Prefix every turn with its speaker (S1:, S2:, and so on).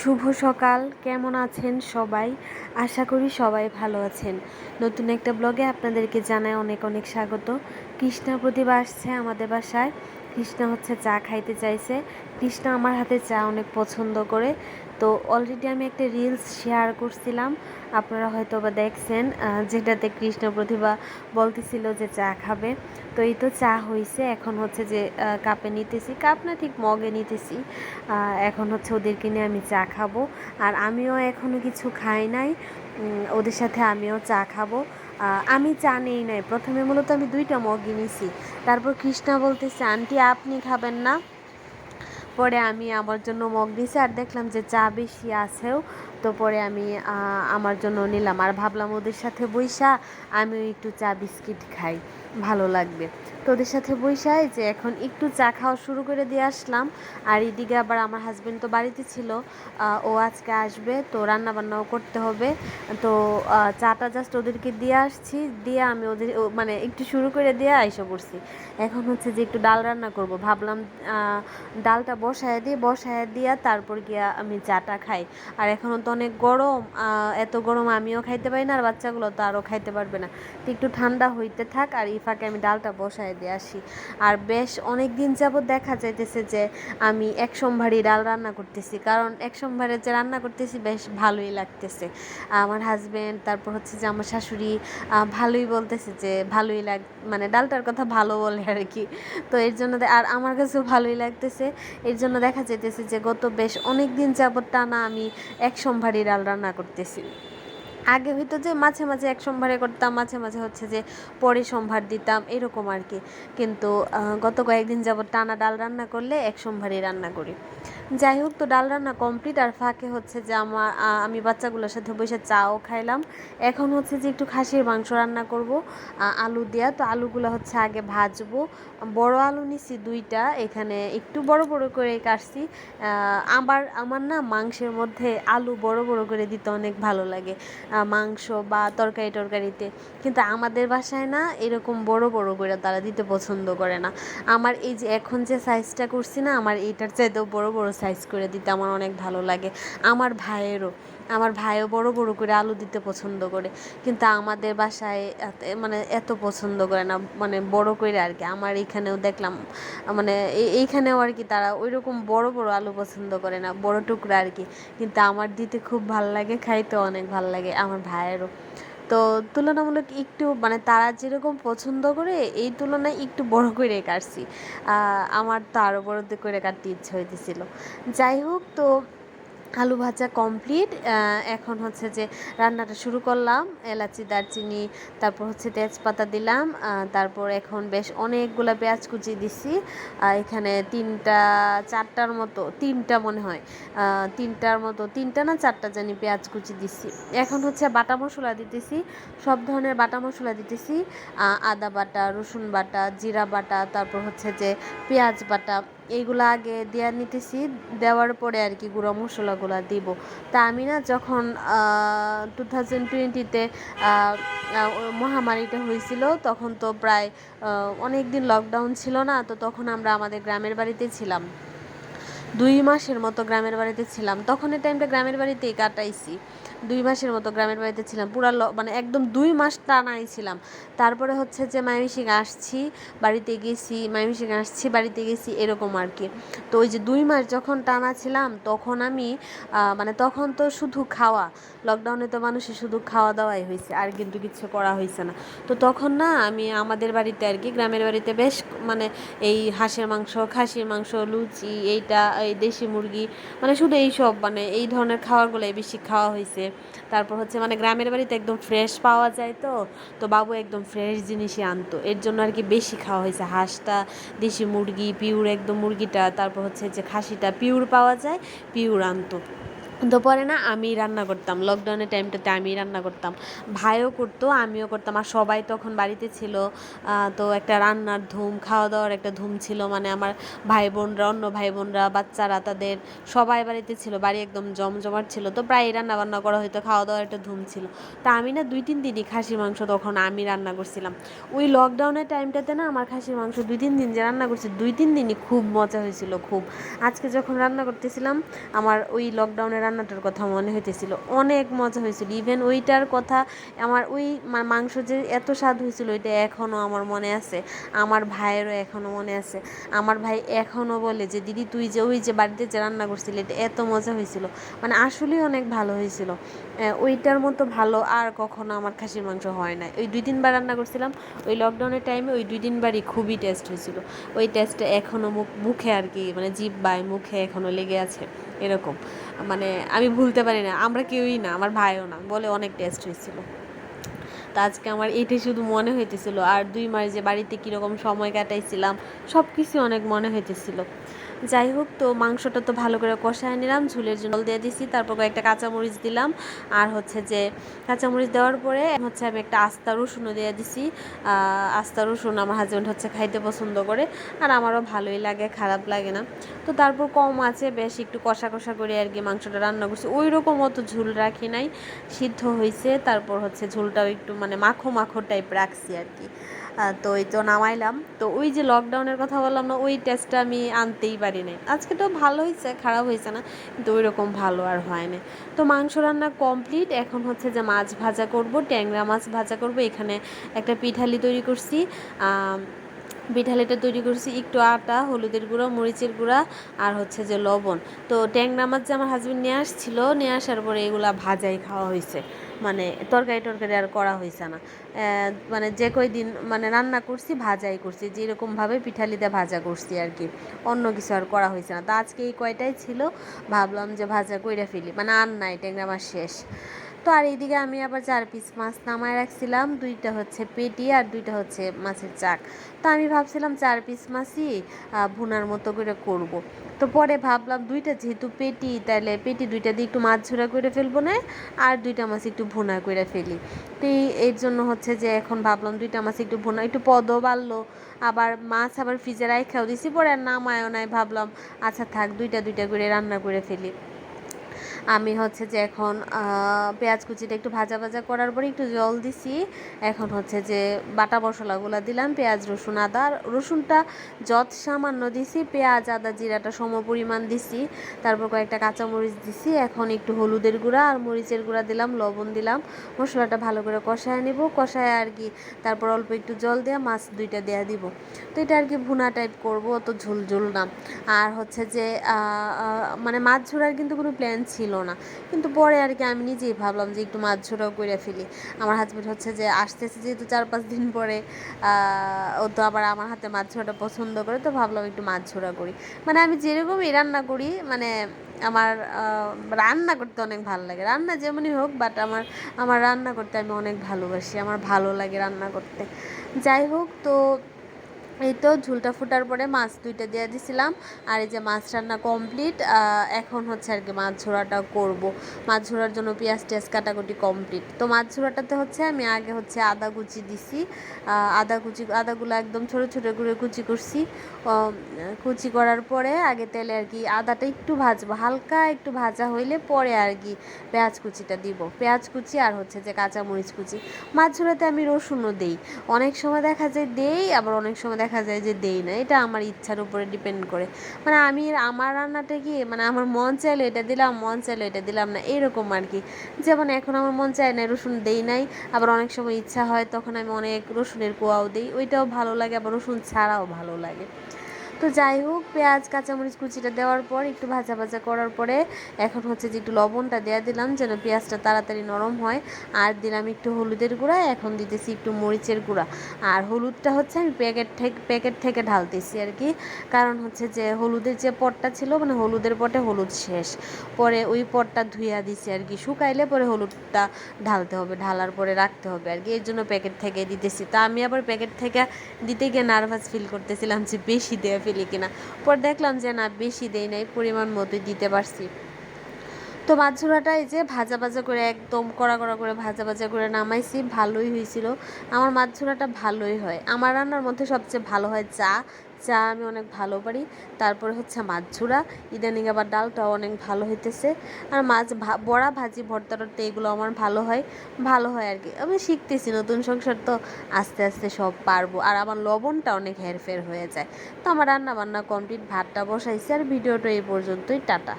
S1: শুভ সকাল। কেমন আছেন সবাই? আশা করি সবাই ভালো আছেন। নতুন একটা ব্লগে আপনাদেরকে জানায় অনেক অনেক স্বাগত। কৃষ্ণা প্রতিভা আসছে আমাদের বাসায়। কৃষ্ণা হচ্ছে চা খাইতে চাইছে। কৃষ্ণা আমার হাতে চা অনেক পছন্দ করে। তো অলরেডি আমি একটা রিলস শেয়ার করছিলাম। আপনারা হয়তো বা দেখছেন যেটাতে কৃষ্ণ প্রতিভা বলতেছিল যে চা খাবে। তো এই তো চা হয়েছে এখন হচ্ছে যে কাপে নিতেছি। কাপ না, ঠিক মগে নিতেছি। এখন হচ্ছে ওদেরকে নিয়ে আমি চা খাব। আর আমিও এখনও কিছু খাই নাই। ওদের সাথে আমিও চা খাব। আমি চা নেই নাই। প্রথমে মূলত আমি দুইটা মগ নিছি তারপর কৃষ্ণা বলতেছে, আন্টি, আপনি খাবেন না। পরে আমি আমার জন্য মগ দিয়েছি আর দেখলাম যে চা বেশি আছেও, তো পরে আমি আমার জন্য নিলাম। আর ভাবলাম ওদের সাথে বৈশা আমিও একটু চা বিস্কিট খাই, ভালো লাগবে। তো ওদের সাথে বইসাই যে এখন একটু চা খাওয়া শুরু করে দিয়ে আসলাম। আর এদিকে আবার আমার হাজবেন্ড তো বাড়িতে ছিল। ও আজকে আসবে, তো রান্না বান্নাও করতে হবে। তো চাটা জাস্ট ওদেরকে দিয়ে আসছি। দিয়ে আমি ওদের মানে একটু শুরু করে দিয়ে আইসা পড়ছি। এখন হচ্ছে যে একটু ডাল রান্না করব। ভাবলাম ডালটা বসায় দিয়ে বসায় দিয়া তারপর গিয়া আমি চাটা খাই। আর এখনও তো অনেক গরম। এত গরম আমিও খাইতে পারি না, আর বাচ্চাগুলো তো আরও খাইতে পারবে না। তো একটু ঠান্ডা হইতে থাক, আর এই ফাঁকে আমি ডালটা বসায় দিয়ে আসি। আর বেশ অনেক দিন যাবত দেখা যাইতেছে যে আমি এক সোমবারই ডাল রান্না করতেছি। কারণ এক সোমবারে যে রান্না করতেছি বেশ ভালোই লাগতেছে। আমার হাজবেন্ড তারপর হচ্ছে যে আমার শাশুড়ি ভালোই বলতেছে যে ভালোই লাগ মানে ডালটার কথা ভালো বলে আর কি তো এর জন্য আর আমার কাছেও ভালোই লাগতেছে। এর জন্য দেখা যাইতেছে যে গত বেশ অনেক দিন যাবত টানা আমি এক সোমবারই ডাল রান্না করতেছি। আগে হয়তো যে মাঝে মাঝে এক সোমবারে করতাম, মাঝে মাঝে হচ্ছে যে পরে সোমবার দিতাম, এরকম আর কি। কিন্তু গত কয়েকদিন যাবত টানা ডাল রান্না করলে এক সোমবারই রান্না করি। যাই হোক, তো ডাল রান্না কমপ্লিট আর ফাঁকে হচ্ছে যে আমার আমি বাচ্চাগুলোর সাথে বসে চাও খাইলাম। এখন হচ্ছে যে একটু খাসির মাংস রান্না করব আলু দেওয়া তো আলুগুলো হচ্ছে আগে ভাজবো। বড় আলু নিছি দুইটা, এখানে একটু বড় বড় করে কাটছি। আবার আমার না মাংসের মধ্যে আলু বড় বড় করে দিতে অনেক ভালো লাগে মাংস বা তরকারি টরকারিতে। কিন্তু আমাদের বাসায় না এরকম বড় বড় করে তারা দিতে পছন্দ করে না। আমার এই যে এখন যে সাইজটা করছি না, আমার এইটার চাইতেও বড় বড় সাইজ করে দিতে আমার অনেক ভালো লাগে। আমার ভাইয়েরও, আমার ভাইও বড় বড় করে আলু দিতে পছন্দ করে। কিন্তু আমাদের বাসায় মানে এত পছন্দ করে না মানে বড় করে আর কি। আমার এইখানেও দেখলাম মানে এই- এইখানেও আর কি তারা ওই রকম বড় বড় আলু পছন্দ করে না, বড় টুকরা আর কি। কিন্তু আমার দিতে খুব ভালো লাগে খাইতে অনেক ভালো লাগে, আমার ভাইয়েরও। তো তুলনামূলক একটু মানে তারা যেরকম পছন্দ করে, এই তুলনায় একটু বড় করে কাটছি। আমার তো আরও বড় করে কাটতে ইচ্ছে হইতেছিল। যাই হোক, তো আলু ভাজা কমপ্লিট এখন হচ্ছে যে রান্নাটা শুরু করলাম, এলাচি, দারচিনি, তারপর হচ্ছে তেজপাতা দিলাম তারপর এখন বেশ অনেকগুলা পেঁয়াজ কুচি দিছি এখানে তিনটা, চারটার মতো, তিনটা মনে হয় তিনটার মতো, তিনটা না চারটা জানি পেঁয়াজ কুচি দিছি। এখন হচ্ছে বাটা মশলা দিতেছি, সব ধরনের বাটা মশলা দিতেছি আদা বাটা, রসুন বাটা, জিরা বাটা, তারপর হচ্ছে যে পেঁয়াজ বাটা এইগুলো আগে দেওয়া নিতেছি, দেওয়ার পরে আর কি গুঁড়ো মশলাগুলো দিব। তা আমি না যখন টু থাউজেন্ড টোয়েন্টিতে মহামারীটা হয়েছিল, তখন তো প্রায় অনেক দিন লকডাউন ছিল না, তো তখন আমরা আমাদের গ্রামের বাড়িতে ছিলাম। দুই মাসের মতো গ্রামের বাড়িতে ছিলাম। তখন এই টাইমটা গ্রামের বাড়িতেই কাটাইছি। দুই মাসের মতো গ্রামের বাড়িতে ছিলাম। পুরা মানে একদম দুই মাস টানাই ছিলাম। তারপরে হচ্ছে যে মাইমিসিং আসছি, বাড়িতে গেছি মাইমিসিং আসছি, বাড়িতে গেছি, এরকম আর কি তো ওই যে দুই মাস যখন টানা ছিলাম, তখন আমি মানে তখন তো শুধু খাওয়া। লকডাউনে তো মানুষের শুধু খাওয়া দাওয়াই হয়েছে আর কিন্তু কিছু করা হয়েছে না। তো তখন না, আমি আমাদের বাড়িতে আর কি গ্রামের বাড়িতে বেশ মানে এই হাঁসের মাংস, খাসির মাংস, লুচি, এইটা এই দেশি মুরগি মানে শুধু এই সব মানে এই ধরনের খাবারগুলোই বেশি খাওয়া হয়েছে। তারপর হচ্ছে মানে গ্রামের বাড়িতে একদম ফ্রেশ পাওয়া যায় তো তো বাবু একদম ফ্রেশ জিনিসই আনতো। এর জন্য আর কি বেশি খাওয়া হয়েছে। হাঁসটা, দেশি মুরগি, পিউর একদম মুরগিটা, তারপর হচ্ছে যে খাসিটা, পিউর পাওয়া যায়, পিউর আনতো। তো পরে না আমি রান্না করতাম। লকডাউনের টাইমটাতে আমি রান্না করতাম। ভাইও করতো, আমিও করতাম। আর সবাই তখন বাড়িতে ছিল তো একটা রান্নার ধুম খাওয়া দাওয়ার একটা ধুম ছিল। মানে আমার ভাই বোনরা অন্য ভাই বোনরা বাচ্চারা, তাদের সবাই বাড়িতে ছিল। বাড়ি একদম জমজমাট ছিল। তো প্রায় রান্না বান্না করা হয়তো খাওয়া দাওয়ার একটা ধুম ছিল। তা আমি না দুই তিন দিনই খাসির মাংস তখন আমি রান্না করছিলাম। ওই লকডাউনের টাইমটাতে না আমার খাসির মাংস দুই তিন দিন যে রান্না করছি, দুই তিন দিনই খুব মজা হয়েছিল, খুব। আজকে যখন রান্না করতেছিলাম, আমার ওই লকডাউনের রান্নাটার কথা মনে হইতেছিল। অনেক মজা হয়েছিল ইভেন ওইটার কথা আমার ওই মাংস যে এত স্বাদ হয়েছিল ওইটা এখনও আমার মনে আছে। আমার ভাইয়েরও এখনও মনে আছে। আমার ভাই এখনও বলে যে, দিদি, তুই যে ওই যে বাড়িতে যে রান্না করছিলি, এটা এত মজা হয়েছিল মানে আসলেই অনেক ভালো হয়েছিল ওইটার মতো ভালো আর কখনো আমার খাসির মাংস হয় না ওই দুই তিনবার রান্না করছিলাম। ওই লকডাউনের টাইমে ওই দুই তিনবারই খুবই টেস্ট হয়েছিল ওই টেস্টটা এখনও মুখ, মুখে আর কি মানে জিভ বাই মুখে এখনও লেগে আছে। এরকম। মানে আমি ভুলতে পারি না, আমরা কেউই না, আমার ভাইও না, বলে অনেক টেস্ট হয়েছিল। তো আজকে আমার এটাই শুধু মনে হইতেছিল, আর দুই মাস যে বাড়িতে কীরকম সময় কাটাইছিলাম সব কিছু অনেক মনে হইতেছিল। যাই হোক, তো মাংসটা তো ভালো করে কষায় নিলাম, ঝুলের জন্য জল দিয়ে দিছি, তারপর কয়েকটা কাঁচামরিচ দিলাম, আর হচ্ছে যে কাঁচামরিচ দেওয়ার পরে হচ্ছে আমি একটা আস্তা রসুনও দিয়ে দিছি আস্তা রসুন আমার হাজব্যান্ড হচ্ছে খাইতে পছন্দ করে, আর আমারও ভালোই লাগে, খারাপ লাগে না। তো তারপর কম আছে, বেশ একটু কষা কষা করে আর কি মাংসটা রান্না করছি ওই রকম অত ঝুল রাখি নাই, সিদ্ধ হয়েছে তারপর হচ্ছে ঝোলটাও একটু মানে মাখো মাখো টাইপ রাখছি আর কি। তো ওই তো নামাইলাম। তো ওই যে লকডাউনের কথা বললাম না, ওই টেস্টটা আমি আনতেই পারি নাই আজকে তো ভালো হয়েছে খারাপ হয়েছে না, কিন্তু ওই রকম ভালো আর হয় না তো মাংস রান্না কমপ্লিট এখন হচ্ছে যে মাছ ভাজা করব, ট্যাংরা মাছ ভাজা করব, এখানে একটা পিঠালি তৈরি করছি। পিঠালিটা তৈরি করছি, একটু আটা, হলুদের গুঁড়ো, মরিচের গুঁড়া আর হচ্ছে যে লবণ। তো ট্যাংরা মাছ যে আমার হাজব্যান্ড নিয়ে আসছিল, নিয়ে আসার পরে এগুলা ভাজাই খাওয়া হয়েছে। মানে তরকারি টরকারি আর করা হয়েছে না। মানে যে কয়দিন মানে রান্না করছি, ভাজাই করছি, যেরকমভাবে পিঠালিতে ভাজা করছি আর কি। অন্য কিছু আর করা হয়েছে না। তো আজকে এই কয়টাই ছিল, ভাবলাম যে ভাজা কইরা ফেলি। মানে আর নাই ট্যাংরা মাছ শেষ। তো আর এইদিকে আমি আবার চার পিস মাছ নামায় রাখছিলাম। দুইটা হচ্ছে পেটি আর দুইটা হচ্ছে মাছের চাক। তো আমি ভাবছিলাম চার পিস মাছই ভুনার মতো করে করব। তো পরে ভাবলাম দুইটা যেহেতু পেটি তাহলে পেটি দুইটা দিয়ে একটু মাছ ঝোড়া করে ফেলব না, আর দুইটা মাছ একটু ভুনা করে ফেলি। তো এর জন্য হচ্ছে যে এখন ভাবলাম দুইটা মাছ একটু ভুনা, একটু পদও বাড়লো। আবার মাছ আবার ফ্রিজে রাখাও দিছি, পরে আর নামায়ও নাই। ভাবলাম আচ্ছা থাক, দুইটা দুইটা করে রান্না করে ফেলি। আমি হচ্ছে যে এখন পেঁয়াজ কুচিটা একটু ভাজা ভাজা করার পরে একটু জল দিছি। এখন হচ্ছে যে বাটা মশলাগুলো দিলাম, পেঁয়াজ, রসুন, আদা। রসুনটা যত সামান্য দিছি, পেঁয়াজ, আদা, জিরাটা সম পরিমাণ দিছি। তারপর কয়েকটা কাঁচামরিচ দিছি। এখন একটু হলুদের গুঁড়া আর মরিচের গুঁড়া দিলাম, লবণ দিলাম। মশলাটা ভালো করে কষায় নিব। কষায় আর কি তারপর অল্প একটু জল দেওয়া মাছ দুইটা দেয়া দিব। তো এটা আর কি ভুনা টাইপ করব, অত ঝোল ঝোল না। আর হচ্ছে যে মানে মাছ ঝোড়ার কিন্তু কোনো প্ল্যান ছিল না। কিন্তু পরে আর কি আমি নিজেই ভাবলাম যে একটু মাছ ঝোড়াও করে ফেলি। আমার হাজবেন্ড হচ্ছে যে আসতেছে যেহেতু চার পাঁচ দিন পরে ও তো আবার আমার হাতে মাছ ঝোড়াটা পছন্দ করে, তো ভাবলাম একটু মাছ ঝোড়া করি। মানে আমি যেরকমই রান্না করি মানে আমার রান্না করতে অনেক ভালো লাগে। রান্না যেমনই হোক বাট আমার আমার রান্না করতে আমি অনেক ভালোবাসি। আমার ভালো লাগে রান্না করতে। যাই হোক, তো এই তো ঝুলটা ফোটার পরে মাছ দুইটা দিয়ে দিছিলাম। আর এই যে মাছ রান্না কমপ্লিট এখন হচ্ছে আর কি মাছ ঝোড়াটা করব। মাছ ঝোড়ার জন্য পেঁয়াজ টেয়াজ কাটাকুটি কমপ্লিট তো মাছ ঝোড়াটাতে হচ্ছে আমি আগে হচ্ছে আদা কুচি দিছি। আদা কুচি, আদাগুলো একদম ছোটো ছোটো করে কুচি করছি। কুচি করার পরে আগে তেলে আর কি আদাটা একটু ভাজবো। হালকা একটু ভাজা হইলে পরে আর কি পেঁয়াজ কুচিটা দিব। পেঁয়াজ কুচি আর হচ্ছে যে কাঁচামরিচ কুচি। মাছ ঝোড়াতে আমি রসুনও দেই। অনেক সময় দেখা যায় দেই, আবার অনেক সময় দেখা যায় যে দেই না। এটা আমার ইচ্ছার উপরে ডিপেন্ড করে। মানে আমি আমার রান্নাটা কি মানে আমার মন চাইলে এটা দিলাম, মন চাইলে এটা দিলাম না, এরকম আর কি যেমন এখন আমার মন চায় না রসুন দেই নাই, আবার অনেক সময় ইচ্ছা হয় তখন আমি অনেক রসুনের কোয়াও দিই, ওইটাও ভালো লাগে, আবার রসুন ছাড়াও ভালো লাগে। তো যাই হোক, পেঁয়াজ, কাঁচামরিচ কুচিটা দেওয়ার পর একটু ভাজা ভাজা করার পরে এখন হচ্ছে যে একটু লবণটা দেওয়া দিলাম যেন পেঁয়াজটা তাড়াতাড়ি নরম হয়। আর দিলাম একটু হলুদের গুঁড়া, এখন দিতেছি একটু মরিচের গুঁড়া। আর হলুদটা হচ্ছে আমি প্যাকেট থেকে প্যাকেট থেকে ঢালতেছি আর কি। কারণ হচ্ছে যে হলুদের যে পটটা ছিল মানে হলুদের পটে হলুদ শেষ। পরে ওই পটটা ধুইয়া দিছি আর কি। শুকাইলে পরে হলুদটা ঢালতে হবে, ঢালার পরে রাখতে হবে আর কি। এর জন্য প্যাকেট থেকে দিতেছি। তা আমি আবার প্যাকেট থেকে দিতে গিয়ে নার্ভাস ফিল করতেছিলাম যে বেশি দেওয়া ফেলি কিনা? পর দেখলাম যে, না, বেশি দেই নাই, পরিমাণ মতো দিতে পারছি। তো মাছ এই যে ভাজা ভাজা করে, একদম কড়া কড়া করে ভাজা ভাজা করে নামাইছি, ভালোই হয়েছিল আমার মাছ ভালোই হয়। আমার রান্নার মধ্যে সবচেয়ে ভালো হয় চা। চা আমি অনেক ভালো পারি। তারপরে হচ্ছে মাছ ঝুড়া ইদানিং আবার ডালটাও অনেক ভালো হইতেছে। আর মাছ বড়া, ভাজি, ভর্তা, টর্তা, এগুলো আমার ভালো হয়। ভালো হয় আর কি আমি শিখতেছি, নতুন সংসার তো আস্তে আস্তে সব পারব। আর আমার লবণটা অনেক হেরফের হয়ে যায়। তো আমার রান্না বান্না কমপ্লিট, ভাতটা বসাইছি। আর ভিডিওটা এই পর্যন্তই। টাটা।